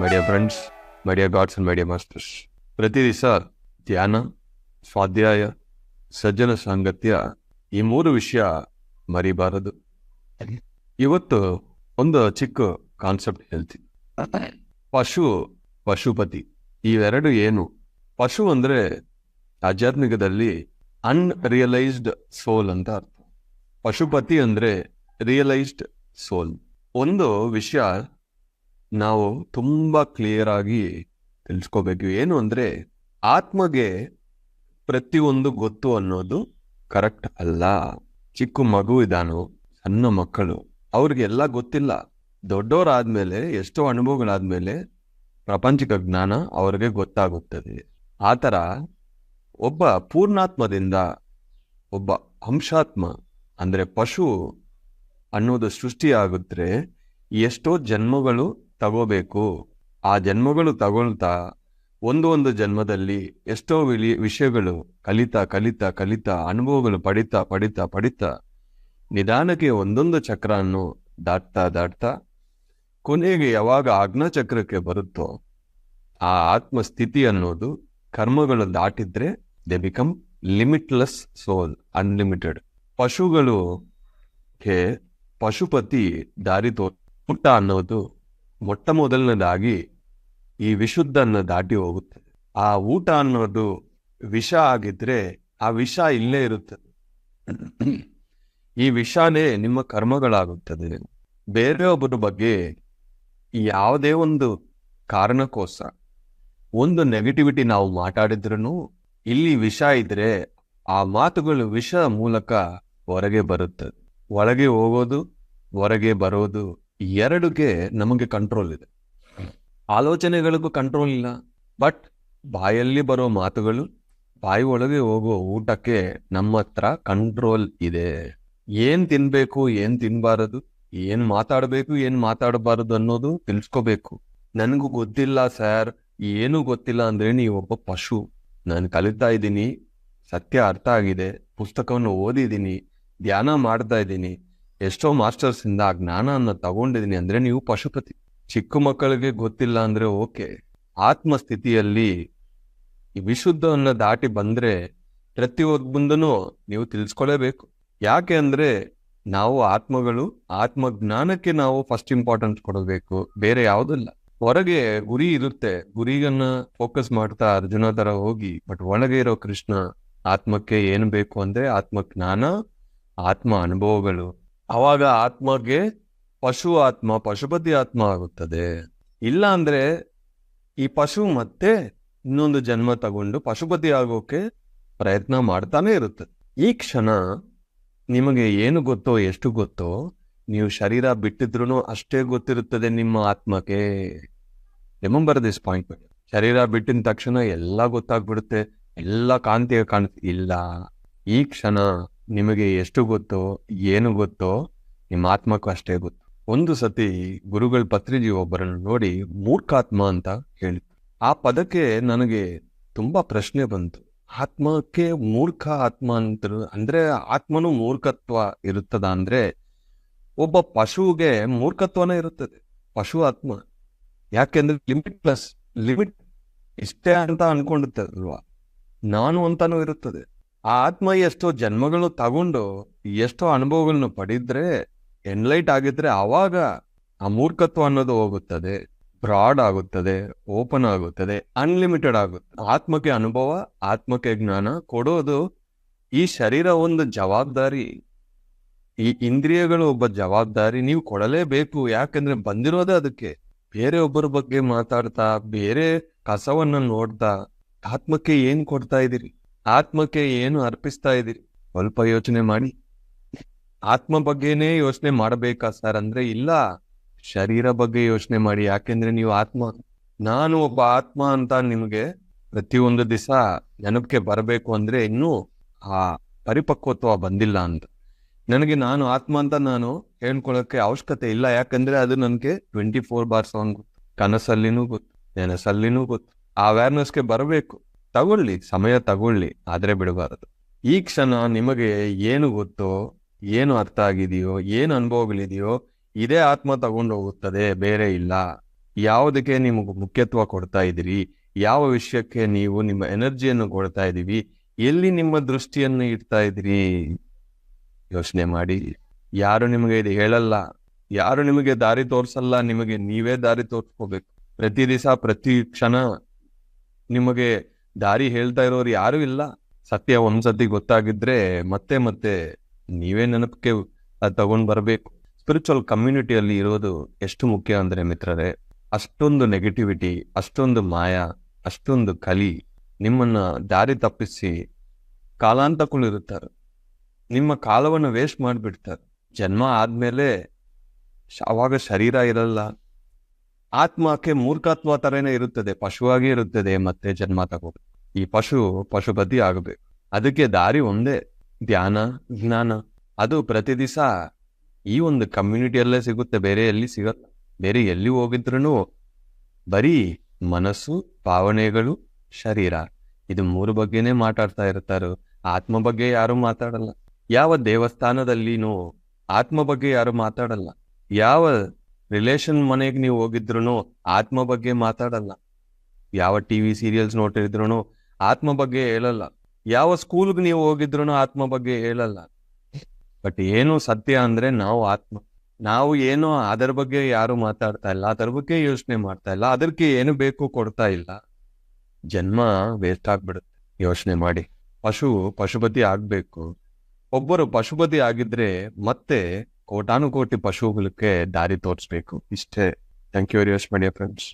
My friends my dear gods and my masters ಪ್ರತಿ ದಿವಸ ಧ್ಯಾನ, ಸ್ವಾಧ್ಯಾಯ, ಸಜ್ಜನ ಸಾಂಗತ್ಯ ಈ ಮೂರು ವಿಷಯ ಮರಿಬಾರದು. ಇವತ್ತು ಒಂದು ಚಿಕ್ಕ ಕಾನ್ಸೆಪ್ಟ್ ಹೇಳ್ತೀನಿ ಪಶು, ಪಶುಪತಿ ಇವೆರಡು ಏನು? ಪಶು ಅಂದ್ರೆ ಆಧ್ಯಾತ್ಮಿಕದಲ್ಲಿ ಅನ್ರಿಯಲೈಸ್ಡ್ ಸೋಲ್ ಅಂತ ಅರ್ಥ. ಪಶುಪತಿ ಅಂದ್ರೆ ರಿಯಲೈಸ್ಡ್ ಸೋಲ್ ಒಂದು ವಿಷಯ ನಾವು ತುಂಬ ಕ್ಲಿಯರ್ ಆಗಿ ತಿಳಿಸ್ಕೋಬೇಕು. ಏನು ಅಂದ್ರೆ ಆತ್ಮಗೆ ಪ್ರತಿಯೊಂದು ಗೊತ್ತು ಅನ್ನೋದು ಕರೆಕ್ಟ್ ಅಲ್ಲ. ಚಿಕ್ಕ ಮಗು ಇದಾನು ಸಣ್ಣ ಮಕ್ಕಳು, ಅವ್ರಿಗೆಲ್ಲ ಗೊತ್ತಿಲ್ಲ. ದೊಡ್ಡವರಾದ್ಮೇಲೆ, ಎಷ್ಟೋ ಅನುಭವಗಳಾದ್ಮೇಲೆ ಪ್ರಪಂಚಿಕ ಜ್ಞಾನ ಅವ್ರಿಗೆ ಗೊತ್ತಾಗುತ್ತದೆ. ಆ ಥರ ಒಬ್ಬ ಪೂರ್ಣಾತ್ಮದಿಂದ ಒಬ್ಬ ಅಂಶಾತ್ಮ, ಅಂದರೆ ಪಶು ಅನ್ನೋದು ಸೃಷ್ಟಿಯಾಗುತ್ತೆ ಎಷ್ಟೋ ಜನ್ಮಗಳು ತಗೋಬೇಕು. ಆ ಜನ್ಮಗಳು ತಗೊಳ್ತಾ ಒಂದು ಒಂದು ಜನ್ಮದಲ್ಲಿ ಎಷ್ಟೋ ವಿಲಿ ವಿಷಯಗಳು ಕಲಿತಾ ಕಲಿತಾ ಕಲಿತಾ ಅನುಭವಗಳು ಪಡಿತಾ ಪಡಿತಾ ಪಡಿತಾ ನಿಧಾನಕ್ಕೆ ಒಂದೊಂದು ಚಕ್ರವನ್ನು ದಾಟ್ತಾ ದಾಟ್ತಾ ಕೊನೆಗೆ ಯಾವಾಗ ಚಕ್ರಕ್ಕೆ ಬರುತ್ತೋ ಆ ಆತ್ಮಸ್ಥಿತಿ ಅನ್ನೋದು ಕರ್ಮಗಳು ದಾಟಿದ್ರೆ they become limitless soul unlimited ಪಶುಗಳು ಹೇ ಪಶುಪತಿ ದಾರಿ ತೋ ಪುಟ್ಟ ಅನ್ನೋದು ಮೊಟ್ಟ ಮೊದಲನೇದಾಗಿ ಈ ವಿಶುದ್ಧನ್ನ ದಾಟಿ ಹೋಗುತ್ತದೆ ಆ ಊಟ ಅನ್ನೋದು ವಿಷ ಆಗಿದ್ರೆ ಆ ವಿಷ ಇಲ್ಲೇ ಇರುತ್ತದೆ ಈ ವಿಷಾನೇ ನಿಮ್ಮ ಕರ್ಮಗಳಾಗುತ್ತದೆ. ಬೇರೆಯೊಬ್ಬರ ಬಗ್ಗೆ ಯಾವುದೇ ಒಂದು ಕಾರಣಕ್ಕೋಸ್ಕರ, ಒಂದು ನೆಗೆಟಿವಿಟಿ ನಾವು ಮಾತಾಡಿದ್ರೂ ಇಲ್ಲಿ ವಿಷ ಇದ್ರೆ ಆ ಮಾತುಗಳು ವಿಷ ಮೂಲಕ ಹೊರಗೆ ಬರುತ್ತದೆ ಒಳಗೆ ಹೋಗೋದು, ಹೊರಗೆ ಬರೋದು ಎರಡುಗೆ ನಮಗೆ ಕಂಟ್ರೋಲ್ ಇದೆ. ಆಲೋಚನೆಗಳಿಗೂ ಕಂಟ್ರೋಲ್ ಇಲ್ಲ. ಬಟ್ ಬಾಯಲ್ಲಿ ಬರೋ ಮಾತುಗಳು, ಬಾಯಿ ಒಳಗೆ ಹೋಗೋ ಊಟಕ್ಕೆ ನಮ್ಮ ಹತ್ರ ಕಂಟ್ರೋಲ್ ಇದೆ. ಏನ್ ತಿನ್ಬೇಕು, ಏನ್ ತಿನ್ಬಾರದು, ಏನ್ ಮಾತಾಡಬೇಕು, ಏನ್ ಮಾತಾಡಬಾರದು ಅನ್ನೋದು ತಿಳ್ಸ್ಕೋಬೇಕು. ನನಗೂ ಗೊತ್ತಿಲ್ಲ ಸರ್ ಏನು ಗೊತ್ತಿಲ್ಲ ಅಂದ್ರೆ ನೀವು ಒಬ್ಬ ಪಶು. ನಾನು ಕಲಿತಾ ಇದ್ದೀನಿ, ಸತ್ಯ ಅರ್ಥ ಆಗಿದೆ, ಪುಸ್ತಕವನ್ನು ಓದಿದ್ದೀನಿ, ಧ್ಯಾನ ಮಾಡ್ತಾ ಇದ್ದೀನಿ. ಎಷ್ಟೋ ಮಾಸ್ಟರ್ಸ್ ಇಂದ ಆ ಜ್ಞಾನವನ್ನು ತಗೊಂಡಿದ್ದೀನಿ ಅಂದ್ರೆ ನೀವು ಪಶುಪತಿ. ಚಿಕ್ಕ ಮಕ್ಕಳಿಗೆ ಗೊತ್ತಿಲ್ಲ ಅಂದ್ರೆ ಓಕೆ. ಆತ್ಮ ಸ್ಥಿತಿಯಲ್ಲಿ ಈ ವಿಶುದ್ಧವನ್ನ ದಾಟಿ ಬಂದ್ರೆ ಪ್ರತಿಯೊಬ್ಬಂದನು ನೀವು ತಿಳಿಸ್ಕೊಳ್ಳೇಬೇಕು ಯಾಕೆ ಅಂದ್ರೆ ನಾವು ಆತ್ಮಗಳು ಆತ್ಮ ಜ್ಞಾನಕ್ಕೆ ನಾವು ಫಸ್ಟ್ ಇಂಪಾರ್ಟೆನ್ಸ್ ಕೊಡಬೇಕು, ಬೇರೆ ಯಾವುದಲ್ಲ. ಹೊರಗೆ ಗುರಿ ಇರುತ್ತೆ, ಗುರಿಗನ್ನ ಫೋಕಸ್ ಮಾಡ್ತಾ ಅರ್ಜುನ ತರ ಹೋಗಿ ಬಟ್ ಒಳಗೆ ಇರೋ ಕೃಷ್ಣ ಆತ್ಮಕ್ಕೆ ಏನು ಬೇಕು ಅಂದ್ರೆ ಆತ್ಮ ಜ್ಞಾನ ಆತ್ಮ ಅನುಭವಗಳು. ಅವಾಗ ಆತ್ಮಗೆ ಪಶು ಆತ್ಮ, ಪಶುಪತಿ ಆತ್ಮ ಆಗುತ್ತದೆ. ಇಲ್ಲ ಅಂದ್ರೆ ಈ ಪಶು ಮತ್ತೆ ಇನ್ನೊಂದು ಜನ್ಮ ತಗೊಂಡು ಪಶುಪತಿ ಆಗೋಕೆ ಪ್ರಯತ್ನ ಮಾಡ್ತಾನೆ ಇರುತ್ತೆ. ಈ ಕ್ಷಣ ನಿಮಗೆ ಏನು ಗೊತ್ತೋ, ಎಷ್ಟು ಗೊತ್ತೋ, ನೀವು ಶರೀರ ಬಿಟ್ಟಿದ್ರು ಅಷ್ಟೇ ಗೊತ್ತಿರುತ್ತದೆ ನಿಮ್ಮ ಆತ್ಮಕ್ಕೆ. Remember this point. ಶರೀರ ಬಿಟ್ಟಿನ ತಕ್ಷಣ ಎಲ್ಲ ಗೊತ್ತಾಗ್ಬಿಡುತ್ತೆ. ಎಲ್ಲ ಕಾಂತಿಯ ಕಾಣ ಇಲ್ಲ. ಈ ಕ್ಷಣ ನಿಮಗೆ ಎಷ್ಟು ಗೊತ್ತೋ, ಏನು ಗೊತ್ತೋ, ನಿಮ್ಮ ಆತ್ಮಕ್ಕೂ ಅಷ್ಟೇ ಗೊತ್ತು. ಒಂದು ಸತಿ ಗುರುಗಳ ಪತ್ರಿಜಿ ಒಬ್ಬರನ್ನು ನೋಡಿ ಮೂರ್ಖಾತ್ಮ ಅಂತ ಹೇಳಿದ್ರು. ಆ ಪದಕ್ಕೆ ನನಗೆ ತುಂಬಾ ಪ್ರಶ್ನೆ ಬಂತು. ಆತ್ಮಕ್ಕೆ ಮೂರ್ಖ ಆತ್ಮ ಅಂತ ಅಂದ್ರೆ ಆತ್ಮನು ಮೂರ್ಖತ್ವ ಇರುತ್ತದ ಅಂದ್ರೆ ಒಬ್ಬ ಪಶುವಿಗೆ ಮೂರ್ಖತ್ವನೇ ಇರುತ್ತದೆ. ಪಶು ಆತ್ಮ. ಯಾಕೆಂದ್ರೆ ಲಿಮಿಟ್ ಪ್ಲಸ್ ಲಿಮಿಟ್ ಇಷ್ಟೇ ಅಂತ ಅನ್ಕೊಂಡಿರ್ತದಲ್ವಾ ನಾನು ಅಂತಾನೂ ಇರುತ್ತದೆ. ಆತ್ಮ ಎಷ್ಟೋ ಜನ್ಮಗಳು ತಗೊಂಡು ಎಷ್ಟೋ ಅನುಭವಗಳನ್ನು ಪಡೆದ್ರೆ ಎನ್ಲೈಟ್ ಆಗಿದ್ರೆ ಆವಾಗ ಆ ಮೂರ್ಖತ್ವ ಅನ್ನೋದು ಹೋಗುತ್ತದೆ. ಬ್ರಾಡ್ ಆಗುತ್ತದೆ ಓಪನ್ ಆಗುತ್ತದೆ ಅನ್ಲಿಮಿಟೆಡ್ ಆಗುತ್ತೆ ಆತ್ಮಕ್ಕೆ ಅನುಭವ, ಆತ್ಮಕ್ಕೆ ಜ್ಞಾನ ಕೊಡೋದು ಈ ಶರೀರ ಒಂದು ಜವಾಬ್ದಾರಿ. ಈ ಇಂದ್ರಿಯಗಳು ಒಬ್ಬ ಜವಾಬ್ದಾರಿ, ನೀವು ಕೊಡಲೇಬೇಕು, ಯಾಕಂದ್ರೆ ಬಂದಿರೋದೇ ಅದಕ್ಕೆ. ಬೇರೆ ಒಬ್ಬರ ಬಗ್ಗೆ ಮಾತಾಡ್ತಾ, ಬೇರೆ ಕಸವನ್ನ ನೋಡ್ತಾ, ಆತ್ಮಕ್ಕೆ ಏನ್ ಕೊಡ್ತಾ ಇದೀರಿ ಆತ್ಮಕ್ಕೆ ಏನು ಅರ್ಪಿಸ್ತಾ ಇದ್ದೀರಿ? ಸ್ವಲ್ಪ ಯೋಚನೆ ಮಾಡಿ. ಆತ್ಮ ಬಗ್ಗೆನೇ ಯೋಚನೆ ಮಾಡಬೇಕಾ ಸರ್? ಅಂದ್ರೆ ಇಲ್ಲ, ಶರೀರ ಬಗ್ಗೆ ಯೋಚನೆ ಮಾಡಿ. ಯಾಕೆಂದ್ರೆ ನೀವು ಆತ್ಮ, ನಾನು ಒಬ್ಬ ಆತ್ಮ ಅಂತ ನಿಮಗೆ ಪ್ರತಿಯೊಂದು ದಿವಸ ನೆನಪಿಗೆ ಬರಬೇಕು ಅಂದ್ರೆ ಇನ್ನೂ ಆ ಪರಿಪಕ್ವತ್ವ ಬಂದಿಲ್ಲ ಅಂತ. ನನಗೆ ನಾನು ಆತ್ಮ ಅಂತ ನಾನು ಹೇಳ್ಕೊಳಕ್ಕೆ ಅವಶ್ಯಕತೆ ಇಲ್ಲ. ಯಾಕಂದ್ರೆ ಅದು ನನಗೆ ಟ್ವೆಂಟಿ ಫೋರ್ ಬಾರ್ ಸೆವೆನ್ ಗೊತ್ತು. ಕನಸಲ್ಲಿನೂ ಗೊತ್ತು, ನೆನಸಲ್ಲಿನೂ ಗೊತ್ತು. ಆ ಅವೇರ್ನೆಸ್ಗೆ ಬರಬೇಕು. ತಗೊಳ್ಳಿ, ಸಮಯ ತಗೊಳ್ಳಿ, ಆದ್ರೆ ಬಿಡಬಾರದು. ಈ ಕ್ಷಣ ನಿಮಗೆ ಏನು ಗೊತ್ತೋ, ಏನು ಅರ್ಥ ಆಗಿದೆಯೋ, ಏನು ಅನುಭವಗಳಿದೆಯೋ ಇದೇ ಆತ್ಮ ತಗೊಂಡು ಹೋಗುತ್ತದೆ, ಬೇರೆ ಇಲ್ಲ. ಯಾವುದಕ್ಕೆ ನಿಮಗೆ ಮುಖ್ಯತ್ವ ಕೊಡ್ತಾ ಇದ್ದೀರಿ, ಯಾವ ವಿಷಯಕ್ಕೆ ನೀವು ನಿಮ್ಮ ಎನರ್ಜಿಯನ್ನು ಕೊಡ್ತಾ ಇದ್ದೀವಿ ಎಲ್ಲಿ ನಿಮ್ಮ ದೃಷ್ಟಿಯನ್ನು ಇಡ್ತಾ ಇದ್ದೀರಿ? ಯೋಚನೆ ಮಾಡಿ. ಯಾರು ನಿಮಗೆ ಇದು ಹೇಳಲ್ಲ, ಯಾರು ನಿಮಗೆ ದಾರಿ ತೋರಿಸಲ್ಲ, ನಿಮಗೆ ನೀವೇ ದಾರಿ ತೋರಿಸ್ಕೋಬೇಕು. ಪ್ರತಿ ದಿವಸ, ಪ್ರತಿ ಕ್ಷಣ ನಿಮಗೆ ದಾರಿ ಹೇಳ್ತಾ ಇರೋರು ಯಾರು ಇಲ್ಲ. ಸತ್ಯ ಒಂದ್ಸತಿ ಗೊತ್ತಾಗಿದ್ರೆ ಮತ್ತೆ ಮತ್ತೆ ನೀವೇ ನೆನಪಿಗೆ ಅದು ತಗೊಂಡ್ ಬರಬೇಕು. ಸ್ಪಿರಿಚುವಲ್ ಕಮ್ಯುನಿಟಿಯಲ್ಲಿ ಇರೋದು ಎಷ್ಟು ಮುಖ್ಯ ಅಂದ್ರೆ ಮಿತ್ರರೇ, ಅಷ್ಟೊಂದು ನೆಗೆಟಿವಿಟಿ ಅಷ್ಟೊಂದು ಮಾಯ, ಅಷ್ಟೊಂದು ಕಲಿ ನಿಮ್ಮನ್ನ ದಾರಿ ತಪ್ಪಿಸಿ ಕಾಲಾಂತಕೊಂಡಿರುತ್ತಾರೆ ನಿಮ್ಮ ಕಾಲವನ್ನು ವೇಸ್ಟ್ ಮಾಡಿಬಿಡ್ತಾರೆ. ಜನ್ಮ ಆದ್ಮೇಲೆ ಅವಾಗ ಶರೀರ ಇರಲ್ಲ. ಆತ್ಮಕ್ಕೆ ಮೂರ್ಖತ್ವ ತರನೇ ಇರುತ್ತದೆ, ಪಶುವಾಗಿ ಇರುತ್ತದೆ, ಮತ್ತೆ ಜನ್ಮ ತಗೋ ಈ ಪಶು ಪಶುಪತಿ ಆಗಬೇಕು. ಅದಕ್ಕೆ ದಾರಿ ಒಂದೇ, ಧ್ಯಾನ, ಜ್ಞಾನ. ಅದು ಪ್ರತಿ ದಿವಸ ಈ ಒಂದು ಕಮ್ಯುನಿಟಿಯಲ್ಲೇ ಸಿಗುತ್ತೆ, ಬೇರೆ ಎಲ್ಲಿ ಸಿಗಲ್ಲ. ಬೇರೆ ಎಲ್ಲಿ ಹೋಗಿದ್ರು ಬರೀ ಮನಸ್ಸು, ಭಾವನೆಗಳು, ಶರೀರ. ಇದು ಮೂರು ಬಗ್ಗೆನೇ ಮಾತಾಡ್ತಾ ಇರ್ತಾರೋ. ಆತ್ಮ ಬಗ್ಗೆ ಯಾರು ಮಾತಾಡಲ್ಲ. ಯಾವ ದೇವಸ್ಥಾನದಲ್ಲಿನೂ ಆತ್ಮ ಬಗ್ಗೆ ಯಾರು ಮಾತಾಡಲ್ಲ. ಯಾವ ರಿಲೇಷನ್ ಮನೆಗೆ ನೀವು ಹೋಗಿದ್ರು ಆತ್ಮ ಬಗ್ಗೆ ಮಾತಾಡಲ್ಲ. ಯಾವ ಟಿವಿ ಸೀರಿಯಲ್ಸ್ ನೋಡಿದ್ರು ಆತ್ಮ ಬಗ್ಗೆ ಹೇಳಲ್ಲ. ಯಾವ ಸ್ಕೂಲ್ಗೆ ನೀವು ಹೋಗಿದ್ರು ಆತ್ಮ ಬಗ್ಗೆ ಹೇಳಲ್ಲ. ಬಟ್ ಏನು ಸತ್ಯ ಅಂದ್ರೆ ನಾವು ಆತ್ಮ. ನಾವು ಏನು ಅದರ ಬಗ್ಗೆ ಯಾರು ಮಾತಾಡ್ತಾ ಇಲ್ಲ, ಅದರ ಬಗ್ಗೆ ಯೋಚನೆ ಮಾಡ್ತಾ ಇಲ್ಲ, ಅದಕ್ಕೆ ಏನು ಬೇಕು ಕೊಡ್ತಾ ಇಲ್ಲ. ಜನ್ಮ ವೇಸ್ಟ್ ಆಗ್ಬಿಡುತ್ತೆ. ಯೋಚನೆ ಮಾಡಿ. ಪಶು, ಪಶುಪತಿ ಆಗ್ಬೇಕು. ಒಬ್ಬರು ಪಶುಪತಿ ಆಗಿದ್ರೆ ಮತ್ತೆ ಕೋಟಾನುಕೋಟಿ ಪಶುಗಳಿಗೆ ದಾರಿ ತೋರಿಸ್ಬೇಕು. ಇಷ್ಟೇ. Thank you very much my friends